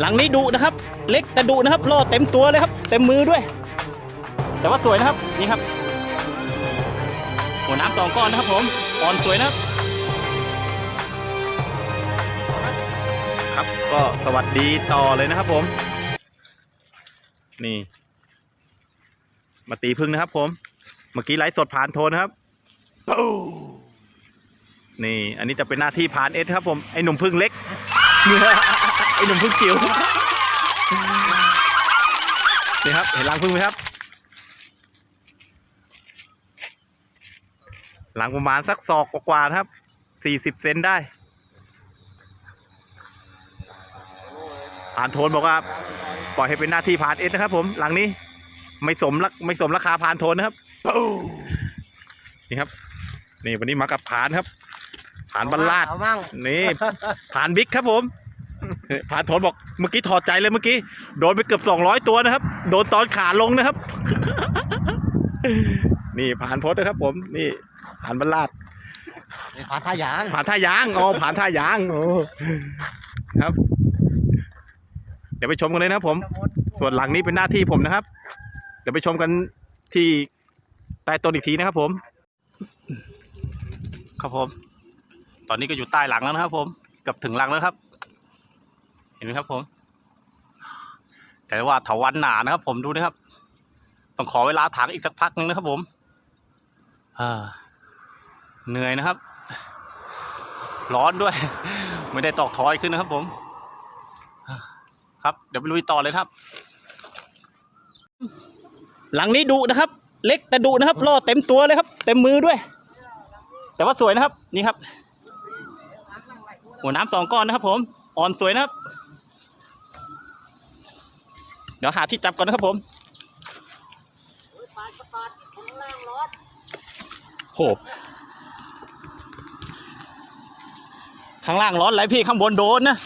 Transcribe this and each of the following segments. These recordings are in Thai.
หลังนี้ดุนะครับ เล็กแต่ดุนะครับล่อเต็มตัวเลยครับ เต็มมือด้วย แต่ว่าสวยนะครับนี่ครับ หัวน้ำสองก้อนนะครับผมอ่อนสวยนะครับ ครับก็สวัสดีต่อเลยนะครับผม นี่ มาตีพึ่งนะครับ ผม เมื่อกี้ไลฟ์สดผ่านโทนนะครับนี่ อันนี้จะเป็นหน้าที่ผ่านเอสครับผมไอหนุ่มพึ่งเล็ก ไอหนุ่มพึ่งจิ๋วนี่ครับ เห็นรังพึ่งไหมครับหลังประมาณสักศอกกว่าๆนะครับ สี่สิบเซนได้ ผ่านโทนบอกว่า ปล่อยให้เป็นหน้าที่ผ่านเอสนะครับผม หลังนี้ ไม่สมรักไม่สมราคาผ่านโทนนะครับ นี่ครับ นี่วันนี้มากับผ่านครับ ผ่านบรรลาดเอามั่งนี่ผ่านบิ๊กครับผม ผ่านโทนบอกเมื่อกี้ถอดใจเลยเมื่อกี้ โดนไปเกือบสองร้อยตัวนะครับ โดนตอนขาลงนะครับ นี่ผ่านโพสนะครับ ผมนี่ผ่านบรรลาดไอ้ฟ้าท่ายางผ่านท่ายางอ๋อผ่านท่ายางโอ้ครับ เดี๋ยวไปชมกันเลยนะครับผม ส่วนหลังนี้เป็นหน้าที่ผมนะครับ เดี๋ยวไปชมกันที่ใต้ต้นอีกทีนะครับผม ครับผม ตอนนี้ก็อยู่ใต้หลังแล้วนะครับผมเกับถึงหลังแล้วครับเห็นไหมครับผม แต่ว่าถาวันหนานะครับ ผมดูนะครับ ต้องขอเวลาถางอีกสักพักหนึงนะครับผมอ่าเหนื่อยนะครับ ร้อนด้วย ไม่ได้ตอกถอยขึ้นนะครับ ผม ครับเดี๋ยวไปลุยต่อเลยครับ หลังนี้ดุนะครับ เล็กแต่ดุนะครับล่อเต็มตัวเลยครับ เต็มมือด้วย แต่ว่าสวยนะครับ นี่ครับหัวน้ำสองก้อนนะครับ ผมอ่อนสวยนะครับ เดี๋ยวหาที่จับก่อนนะครับผมโหข้างล่างร้อนไรพี่ข้างบนโดนนะ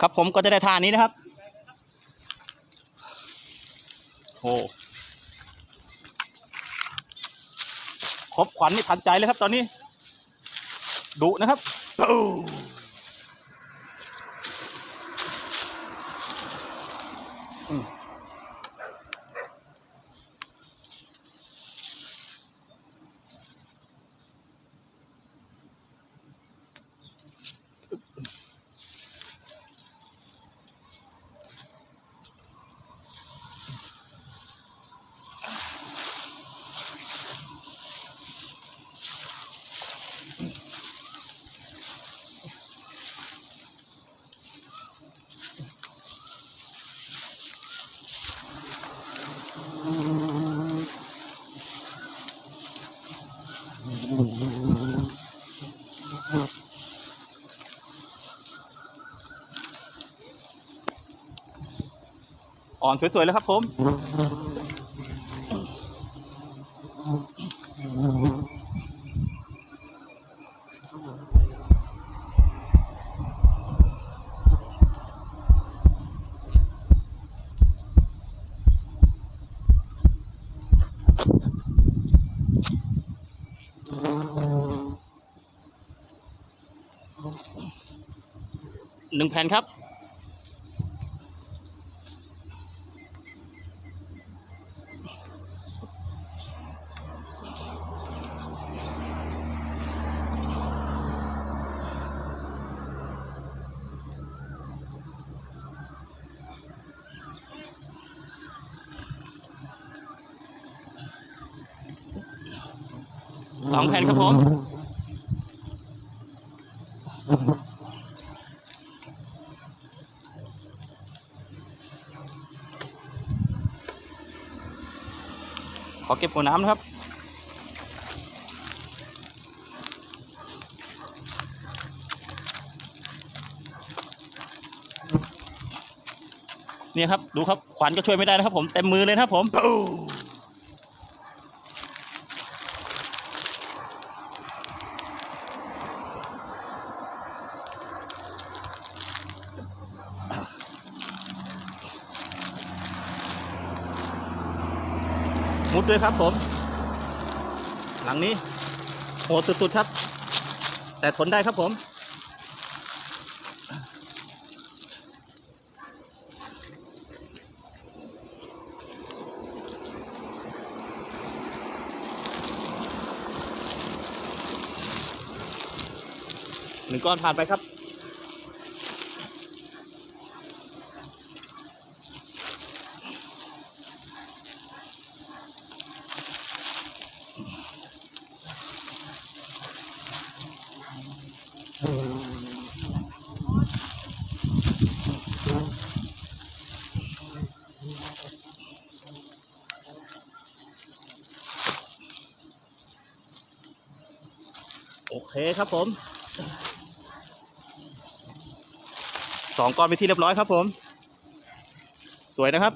ครับผมก็จะได้ทานนี้นะครับ โอ้ครบ ขวัญไม่ทันใจเลยครับ ตอนนี้ดุนะครับ อ่อนสวยๆแล้วครับผม หนึ่งแผ่นครับ สองแผ่นครับผม อเก็บหัวน้ำนะครับเนี่ยครับ ดูครับ ขวัญก็ช่วยไม่ได้นะครับผม เต็มมือเลยนะครับผม มุดด้วยครับผม หลังนี้โหดสุดๆครับ แต่ทนได้ครับผม หนึ่งก้อนผ่านไปครับ คครับผมสองก้อนไปที่เรียบร้อยครับผม สวยนะครับ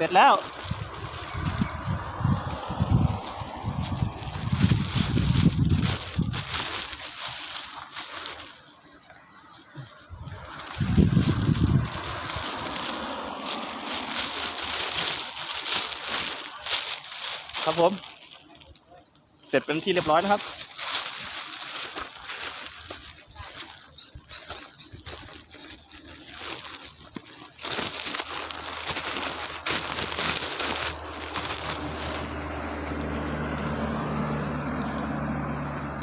เสร็จแล้วครับผม เสร็จเป็นที่เรียบร้อยนะครับ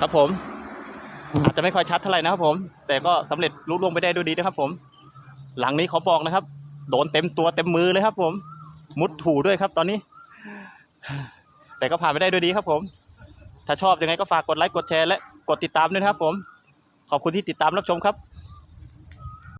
ครับผม อาจจะไม่ค่อยชัดเท่าไหร่นะครับผม แต่ก็สำเร็จลุล่วงไปได้ด้วยดีนะครับ ผม หลังนี้เขาบอกนะครับ โดนเต็มตัวเต็มมือเลยครับ ผม มุดถูด้วยครับ ตอนนี้ แต่ก็ผ่านไปได้ด้วยดีครับ ผม ถ้าชอบยังไงก็ฝากกดไลค์กดแชร์และกดติดตามด้วยนะครับ ผม ขอบคุณที่ติดตามรับชมครับ